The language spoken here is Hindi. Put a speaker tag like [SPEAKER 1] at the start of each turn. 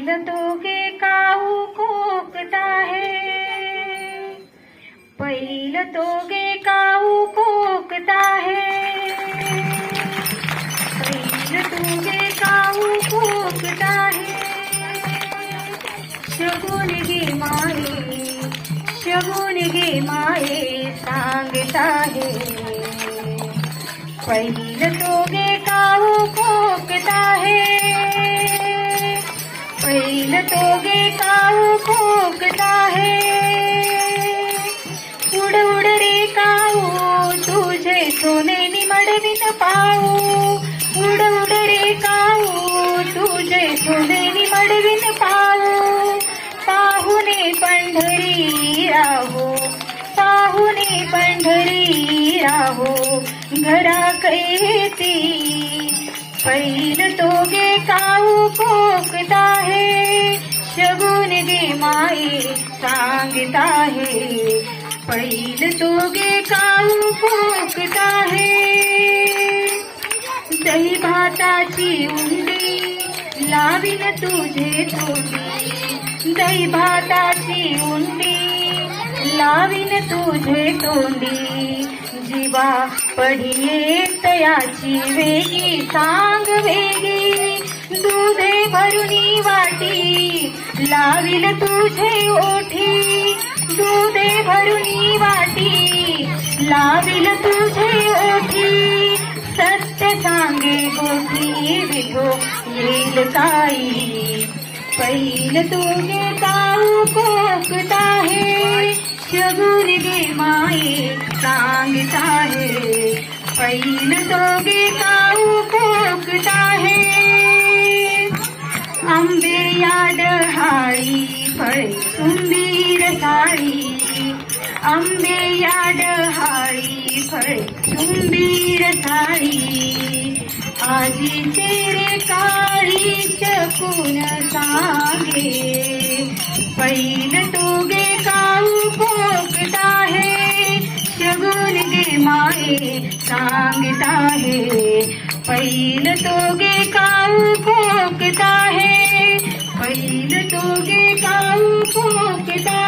[SPEAKER 1] पहिलं तो गे काऊ कोकता है। पहिलं तो गे काऊ कोकता है। पहिलं तो गे काऊ कोकता है। शगुन गे माये शगुन गे माये सांगता है। पहिलं तो गे काऊ कोकता है। टोगे काऊ कोकता है उड उड रे काऊ तुझे सोने निमडविन पाऊ उड उड रे काऊ तुझे सोने निमडविन पाऊ पाहुणे पंढरी राहो पाहुणे पंढरी राहो. घरा कैती पहिलं तोगे काऊ कोकता सांगता आहे पहिलं दोघे काऊ कोकता आहे दही भाताची उंडी लावीन तुझे तोंडी दही भाताची उंडी लावीन तुझे तोंडी जीवा पडिये तयाची वेगी सांग वेगी. दुधे भरुनी वा लावील तुझे ओठी, दुधे भरुनी वाटी। लावील तुझे ओठी, सत्य सांगे गोठी विधो येईल ताई पैल तुगे काऊ कोकता है शगुन गे माये सांगता है पैल तोगे काऊ आंबे याड हाळी फळे सुंदीर साळी आंबे याड हाळी फळे सुंदीर साळी आजी तेरे काळी चकून सांगे. पैल तोगे काऊ कोकता है, शगुन गे माये सांगता है. पैल तोगे काऊ कोकता है கையில் தோகை காவு போக்குதா